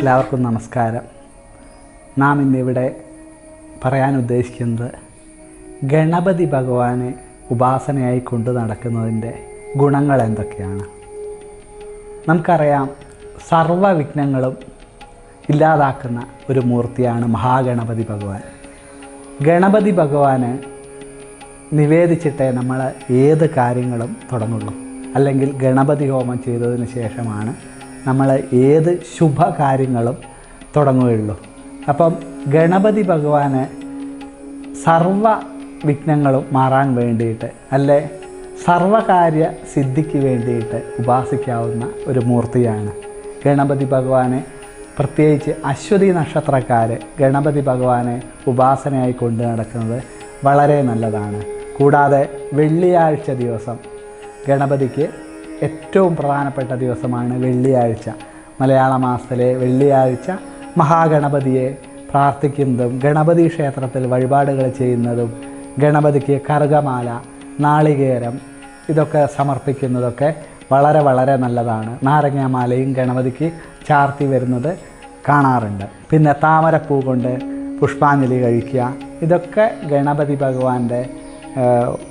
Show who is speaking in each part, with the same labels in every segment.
Speaker 1: എല്ലാവർക്കും നമസ്കാരം. നാം ഇന്നിവിടെ പറയാൻ ഉദ്ദേശിക്കുന്നത് ഗണപതി ഭഗവാനെ ഉപാസനയായി കൊണ്ടു നടക്കുന്നതിന്റെ ഗുണങ്ങൾ എന്തൊക്കെയാണ്? നമുക്കറിയാം സർവ വിഘ്നങ്ങളും ഇല്ലാതാക്കുന്ന ഒരു മൂർത്തിയാണ് മഹാഗണപതി ഭഗവാൻ. ഗണപതി ഭഗവാന് നിവേദിച്ചിട്ടേ നമ്മൾ ഏത് കാര്യങ്ങളും തുടങ്ങുള്ളൂ. അല്ലെങ്കിൽ ഗണപതി ഹോമം ചെയ്തതിന് ശേഷമാണ് നമ്മൾ ഏത് ശുഭകാര്യങ്ങളും തുടങ്ങുകയുള്ളൂ. അപ്പം ഗണപതി ഭഗവാന് സർവ വിഘ്നങ്ങളും മാറാൻ വേണ്ടിയിട്ട് അല്ലെ സർവകാര്യ സിദ്ധിക്ക് വേണ്ടിയിട്ട് ഉപാസിക്കാവുന്ന ഒരു മൂർത്തിയാണ് ഗണപതി ഭഗവാനെ. പ്രത്യേകിച്ച് അശ്വതി നക്ഷത്രക്കാർ ഗണപതി ഭഗവാനെ ഉപാസനയായി കൊണ്ടു നടക്കുന്നത് വളരെ നല്ലതാണ്. കൂടാതെ വെള്ളിയാഴ്ച ദിവസം ഗണപതിക്ക് ഏറ്റവും പ്രധാനപ്പെട്ട ദിവസമാണ് വെള്ളിയാഴ്ച. മലയാള മാസത്തിലെ വെള്ളിയാഴ്ച മഹാഗണപതിയെ പ്രാർത്ഥിക്കുന്നതും ഗണപതി ക്ഷേത്രത്തിൽ വഴിപാടുകൾ ചെയ്യുന്നതും ഗണപതിക്ക് കറുകമാല നാളികേരം ഇതൊക്കെ സമർപ്പിക്കുന്നതൊക്കെ വളരെ വളരെ നല്ലതാണ്. നാരങ്ങാമാലയും ഗണപതിക്ക് ചാർത്തി വരുന്നത് കാണാറുണ്ട്. പിന്നെ താമരപ്പൂ കൊണ്ട് പുഷ്പാഞ്ജലി കഴിക്കുക. ഇതൊക്കെ ഗണപതി ഭഗവാന്റെ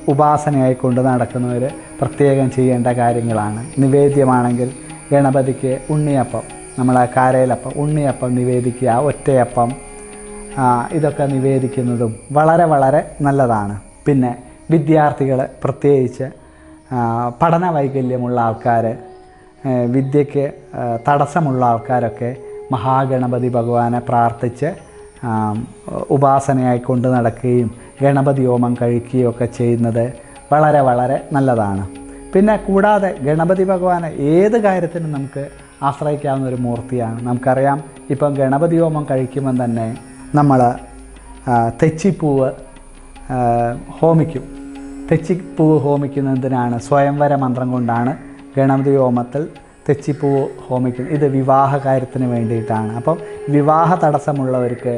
Speaker 1: ഉപാസനയായി കൊണ്ട് നടക്കുന്നവർ പ്രത്യേകം ചെയ്യേണ്ട കാര്യങ്ങളാണ്. നിവേദ്യമാണെങ്കിൽ ഗണപതിക്ക് ഉണ്ണിയപ്പം നമ്മളെ കാരയിലപ്പം ഉണ്ണിയപ്പം നിവേദിക്കുക ഒറ്റയപ്പം ഇതൊക്കെ നിവേദിക്കുന്നതും വളരെ വളരെ നല്ലതാണ്. പിന്നെ വിദ്യാർത്ഥികൾ പ്രത്യേകിച്ച് പഠന വൈകല്യമുള്ള ആൾക്കാർ വിദ്യയ്ക്ക് തടസ്സമുള്ള ആൾക്കാരൊക്കെ മഹാഗണപതി ഭഗവാനെ പ്രാർത്ഥിച്ച് ഉപാസനയായി കൊണ്ട് നടക്കുകയും ഗണപതി ഹോമം കഴിക്കുകയും ഒക്കെ ചെയ്യുന്നത് വളരെ വളരെ നല്ലതാണ്. പിന്നെ കൂടാതെ ഗണപതി ഭഗവാനെ ഏത് കാര്യത്തിനും നമുക്ക് ആശ്രയിക്കാവുന്ന ഒരു മൂർത്തിയാണ്. നമുക്കറിയാം ഇപ്പം ഗണപതി ഹോമം കഴിക്കുമ്പം തന്നെ നമ്മൾ തെച്ചിപ്പൂവ് ഹോമിക്കും. തെച്ചിപ്പൂവ് ഹോമിക്കുന്നതിനാണ് സ്വയംവര മന്ത്രം കൊണ്ടാണ് ഗണപതി ഹോമത്തിൽ തെച്ചിപ്പൂവ് ഹോമിക്കും. ഇത് വിവാഹ കാര്യത്തിന് വേണ്ടിയിട്ടാണ്. അപ്പം വിവാഹ തടസ്സമുള്ളവർക്ക്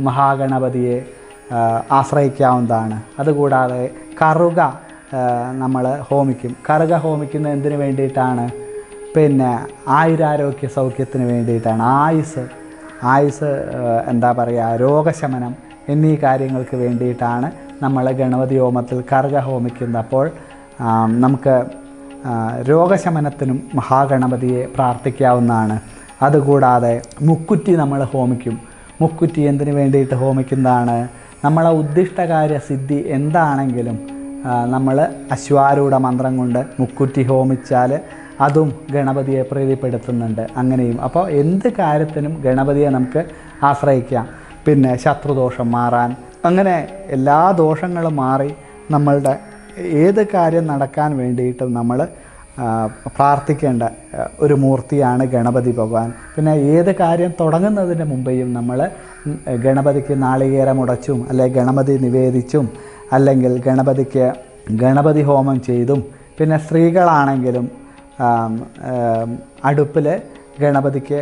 Speaker 1: മഹാഗണപതിയെ ആശ്രയിക്കാവുന്നതാണ്. അതുകൂടാതെ കറുക നമ്മൾ ഹോമിക്കും. കറുക ഹോമിക്കുന്ന എന്തിനു വേണ്ടിയിട്ടാണ്? പിന്നെ ആയുരാരോഗ്യ സൗഖ്യത്തിന് വേണ്ടിയിട്ടാണ്. ആയുസ് ആയുസ് എന്താ പറയുക രോഗശമനം എന്നീ കാര്യങ്ങൾക്ക് വേണ്ടിയിട്ടാണ് നമ്മൾ ഗണപതി ഹോമത്തിൽ കറുക ഹോമിക്കുന്നത് അപ്പോൾ നമുക്ക് രോഗശമനത്തിനും മഹാഗണപതിയെ പ്രാർത്ഥിക്കാവുന്നതാണ്. അതുകൂടാതെ മുക്കുറ്റി നമ്മൾ ഹോമിക്കും. മുക്കുറ്റി എന്തിനു വേണ്ടിയിട്ട് ഹോമിക്കുന്നതാണ്? നമ്മളെ ഉദ്ദിഷ്ടകാര്യ സിദ്ധി എന്താണെങ്കിലും നമ്മൾ അശ്വാരൂഢ മന്ത്രം കൊണ്ട് മുക്കുറ്റി ഹോമിച്ചാൽ അതും ഗണപതിയെ പ്രീതിപ്പെടുത്തുന്നുണ്ട്. അങ്ങനെയും. അപ്പോൾ എന്ത് കാര്യത്തിനും ഗണപതിയെ നമുക്ക് ആശ്രയിക്കാം. പിന്നെ ശത്രുദോഷം മാറാൻ. അങ്ങനെ എല്ലാ ദോഷങ്ങളും മാറി നമ്മളുടെ ഏത് കാര്യം നടക്കാൻ വേണ്ടിയിട്ട് നമ്മൾ പ്രാർത്ഥിക്കേണ്ട ഒരു മൂർത്തിയാണ് ഗണപതി ഭഗവാൻ. പിന്നെ ഏത് കാര്യം തുടങ്ങുന്നതിന് മുമ്പേയും നമ്മൾ ഗണപതിക്ക് നാളികേരം ഉടച്ചും അല്ലെങ്കിൽ ഗണപതി നിവേദിച്ചും അല്ലെങ്കിൽ ഗണപതിക്ക് ഗണപതി ഹോമം ചെയ്തും പിന്നെ സ്ത്രീകളാണെങ്കിലും അടുപ്പിൽ ഗണപതിക്ക്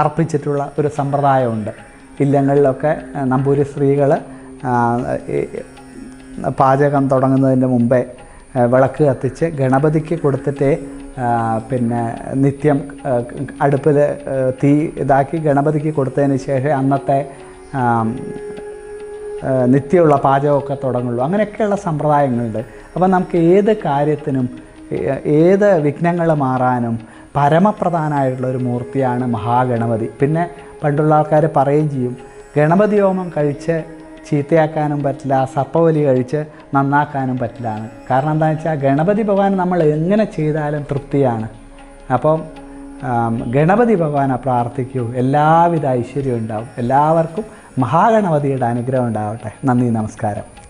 Speaker 1: അർപ്പിച്ചിട്ടുള്ള ഒരു സമ്പ്രദായമുണ്ട്. ഇല്ലങ്ങളിലൊക്കെ നമ്പൂരി സ്ത്രീകൾ പാചകം തുടങ്ങുന്നതിന് മുമ്പേ വിളക്ക് കത്തിച്ച് ഗണപതിക്ക് കൊടുത്തിട്ടേ പിന്നെ നിത്യം അടുപ്പിൽ തീ ഇതാക്കി ഗണപതിക്ക് കൊടുത്തതിന് ശേഷം അന്നത്തെ നിത്യമുള്ള പാചകമൊക്കെ തുടങ്ങുള്ളൂ. അങ്ങനെയൊക്കെയുള്ള സമ്പ്രദായങ്ങളുണ്ട്. അപ്പോൾ നമുക്ക് ഏത് കാര്യത്തിനും ഏത് വിഘ്നങ്ങൾ മാറാനും പരമപ്രധാനമായിട്ടുള്ള ഒരു മൂർത്തിയാണ് മഹാഗണപതി. പിന്നെ പണ്ടുള്ള ആൾക്കാർ പറയുകയും ചെയ്യും ഗണപതി ഹോമം കഴിച്ച് ചീത്തയാക്കാനും പറ്റില്ല സപ്പവലി കഴിച്ച് നന്നാക്കാനും പറ്റില്ല എന്ന് കാരണം എന്താണെന്ന് വെച്ചാൽ ഗണപതി ഭഗവാൻ നമ്മൾ എങ്ങനെ ചെയ്താലും തൃപ്തിയാണ്. അപ്പം ഗണപതി ഭഗവാനെ പ്രാർത്ഥിക്കൂ. എല്ലാവിധ ഐശ്വര്യവും ഉണ്ടാവും. എല്ലാവർക്കും മഹാഗണപതിയുടെ അനുഗ്രഹം ഉണ്ടാവട്ടെ. നന്ദി നമസ്കാരം.